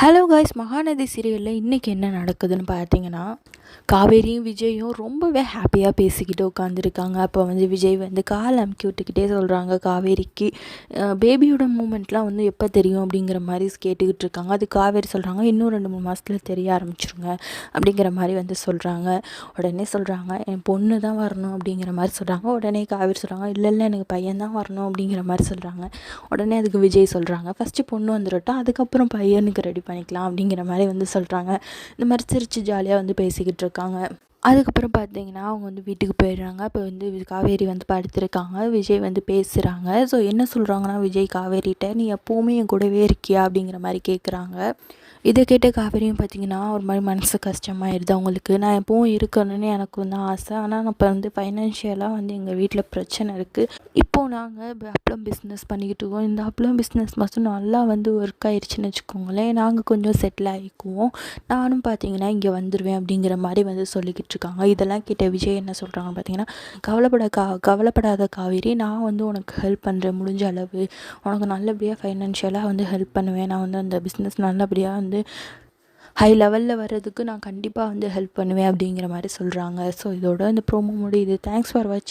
Hello guys Mahanadi சீரியலில் இன்றைக்கி என்ன நடக்குதுன்னு பார்த்தீங்கன்னா காவேரியும் விஜயும் ரொம்பவே ஹாப்பியாக பேசிக்கிட்டு உட்காந்துருக்காங்க அப்போ வந்து விஜய் வந்து கால் அமுக்கி விட்டுக்கிட்டே சொல்கிறாங்க காவேரிக்கு. பேபியோட மூமெண்ட்லாம் வந்து எப்போ தெரியும் அப்படிங்கிற மாதிரி கேட்டுக்கிட்டு இருக்காங்க. அது காவேரி சொல்கிறாங்க இன்னும் ரெண்டு மூணு மாதத்தில் தெரிய ஆரம்பிச்சிருங்க அப்படிங்கிற மாதிரி வந்து சொல்கிறாங்க உடனே சொல்கிறாங்க என் பொண்ணு தான் வரணும் அப்படிங்கிற மாதிரி சொல்கிறாங்க உடனே காவேரி சொல்கிறாங்க இல்லை இல்லை எனக்கு பையன் தான் வரணும் அப்படிங்கிற மாதிரி சொல்கிறாங்க உடனே அதுக்கு விஜய் சொல்கிறாங்க ஃபஸ்ட்டு பொண்ணு வந்துடட்டும் அதுக்கப்புறம் பையனுக்கு ரெடி பண்ணிக்கலாம் அப்படிங்கிற மாதிரி வந்து சொல்கிறாங்க இந்த மாதிரி சிரித்து ஜாலியாக வந்து பேசிக்கிட்டு இருக்காங்க அதுக்கப்புறம் பார்த்தீங்கன்னா அவங்க வந்து வீட்டுக்கு போயிடுறாங்க. அப்போ வந்து காவேரி வந்து படுத்திருக்காங்க. விஜய் வந்து பேசுகிறாங்க ஸோ என்ன சொல்கிறாங்கன்னா விஜய் காவேரிகிட்ட நீ எப்போவுமே என் கூடவே இருக்கியா? அப்படிங்கிற மாதிரி கேட்குறாங்க இதை கேட்ட காவேரியும் பார்த்தீங்கன்னா ஒரு மாதிரி மனசு கஷ்டமாயிருது அவங்களுக்கு. நான் எப்பவும் இருக்கணும்னு எனக்கு வந்து ஆசை. ஆனால் இப்போ வந்து ஃபைனான்ஷியலாக வந்து எங்கள் வீட்டில் பிரச்சனை இருக்குது இப்போது நாங்கள் அப்பளம் பிஸ்னஸ் பண்ணிக்கிட்டு இருக்கோம். இந்த அப்பளம் பிஸ்னஸ் மட்டும் நல்லா வந்து ஒர்க் ஆயிடுச்சுன்னு வச்சுக்கோங்களேன். நாங்கள் கொஞ்சம் செட்டில் ஆகிக்குவோம். நானும் பார்த்தீங்கன்னா இங்கே வந்துடுவேன் அப்படிங்கிற மாதிரி வந்து சொல்லிக்கிட்டு இருக்காங்க. இதெல்லாம் கேட்ட விஜய் என்ன சொல்கிறாங்கன்னு பார்த்தீங்கன்னா கவலைப்பட கா கவலைப்படாத காவேரி நான் வந்து உனக்கு ஹெல்ப் பண்ணுறேன் முடிஞ்ச அளவு உனக்கு நல்லபடியாக ஃபைனான்ஷியலாக வந்து ஹெல்ப் பண்ணுவேன். நான் வந்து அந்த பிஸ்னஸ் நல்லபடியாக வந்து ஹை லெவலில் வர்றதுக்கு நான் கண்டிப்பாக வந்து ஹெல்ப் பண்ணுவேன். அப்படிங்கிற மாதிரி சொல்கிறாங்க ஸோ இதோட இந்த ப்ரோமோ முடியுது. தேங்க்ஸ் ஃபார் வாட்சிங்